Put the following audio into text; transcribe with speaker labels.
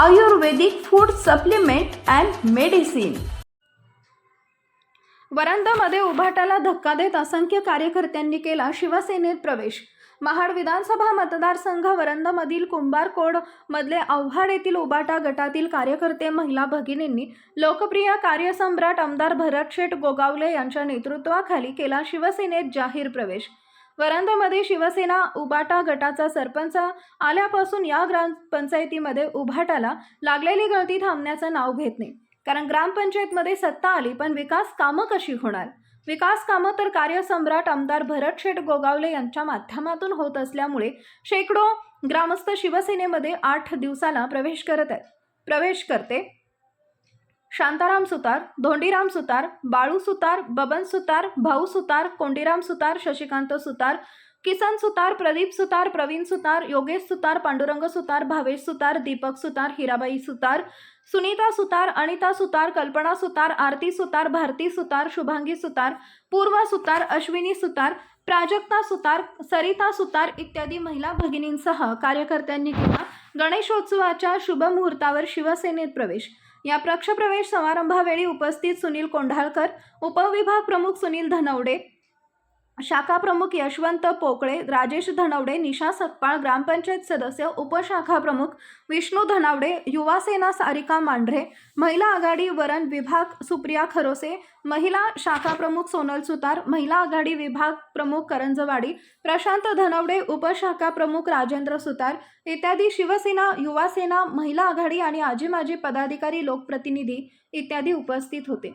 Speaker 1: Ayurvedic food supplement and medicine. वरांदामध्ये उभाटाला धक्का देत असंख्य कार्यकर्त्यांनी केला शिवसेनेत प्रवेश. महाड विधानसभा मतदारसंघ वरंदामधील कुंभारकोड मधले आव्हाड येथील उबाटा गटातील कार्यकर्ते महिला भगिनींनी लोकप्रिय कार्यसम्राट आमदार भरतशेठ गोगावले यांच्या नेतृत्वाखाली केला शिवसेनेत जाहीर प्रवेश. वरांदामध्ये शिवसेना उबाटा गटाचा सरपंच आल्यापासून या ग्रामपंचायतीमध्ये उभाटाला लागलेली गळती थांबण्याचं नाव घेत नाही. कारण ग्रामपंचायतमध्ये सत्ता आली पण विकास कामं कशी होणार? विकास कामं तर कार्यसम्राट आमदार भरत शेठ गोगावले यांच्या माध्यमातून होत असल्यामुळे शेकडो ग्रामस्थ शिवसेनेमध्ये आठ दिवसाला प्रवेश करत आहेत. प्रवेश करते. शांताराम सुतार धोंडीराम सुतार बाळू सुतार बबन सुतार भाऊ सुतार कोंडीराम सुतार शशिकांत सुतार किसन सुतार प्रदीप सुतार प्रवीण सुतार योगेश सुतार पांडुरंग सुतार भावेश सुतार दीपक सुतार हिराबाई सुतार सुनीता सुतार अनिता सुतार कल्पना सुतार आरती सुतार भारती सुतार शुभांगी सुतार पूर्व सुतार अश्विनी सुतार प्राजक्ता सुतार सरिता सुतार इत्यादी महिला भगिनींसह कार्यकर्त्यांनी केला गणेशोत्सवाच्या शुभमुहूर्तावर शिवसेनेत प्रवेश. या प्रक्षप्रवेश समारंभावेळी उपस्थित सुनील कोंढाळकर उपविभाग प्रमुख सुनील धनवडे शाखा प्रमुख यशवंत पोकळे राजेश धनवडे निशा सकपाळ ग्रामपंचायत सदस्य उपशाखा प्रमुख विष्णू धनावडे युवासेना सारिका मांढरे महिला आघाडी वरण विभाग सुप्रिया खरोसे महिला शाखा प्रमुख सोनल सुतार महिला आघाडी विभाग प्रमुख करंजवाडी प्रशांत धनवडे उपशाखा प्रमुख राजेंद्र सुतार इत्यादी शिवसेना युवासेना महिला आघाडी आणि आजी माजी पदाधिकारी लोकप्रतिनिधी इत्यादी उपस्थित होते.